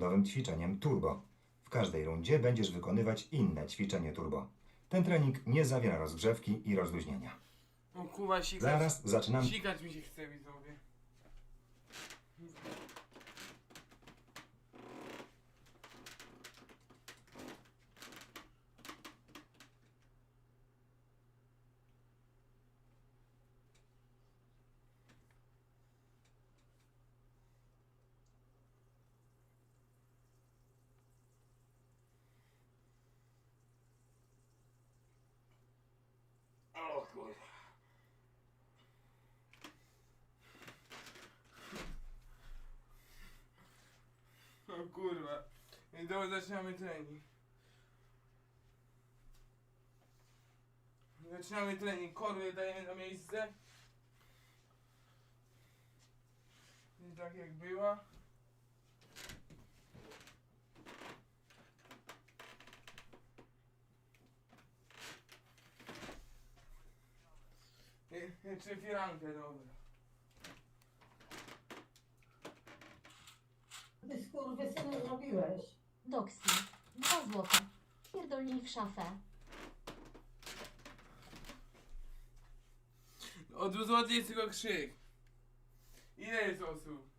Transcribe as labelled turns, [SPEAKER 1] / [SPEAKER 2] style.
[SPEAKER 1] pięciorundowym ćwiczeniem turbo. W każdej rundzie będziesz wykonywać inne ćwiczenie turbo. Ten trening nie zawiera rozgrzewki i rozluźnienia.
[SPEAKER 2] O kurwa, sikać.
[SPEAKER 1] Zaraz zaczynamy.
[SPEAKER 2] Sikać mi się chce, widzowie. O kurwa. O kurwa. I dobra, zaczynamy trening. Zaczynamy trening. Korły dajemy na miejsce. I tak jak była. Jeszcze firankę, dobra.
[SPEAKER 3] Ty skurwysynu zrobiłeś.
[SPEAKER 4] Doksy. Dwa złote. Pierdolnij w szafę.
[SPEAKER 2] Od złoty jest tylko krzyk. Ile jest osób?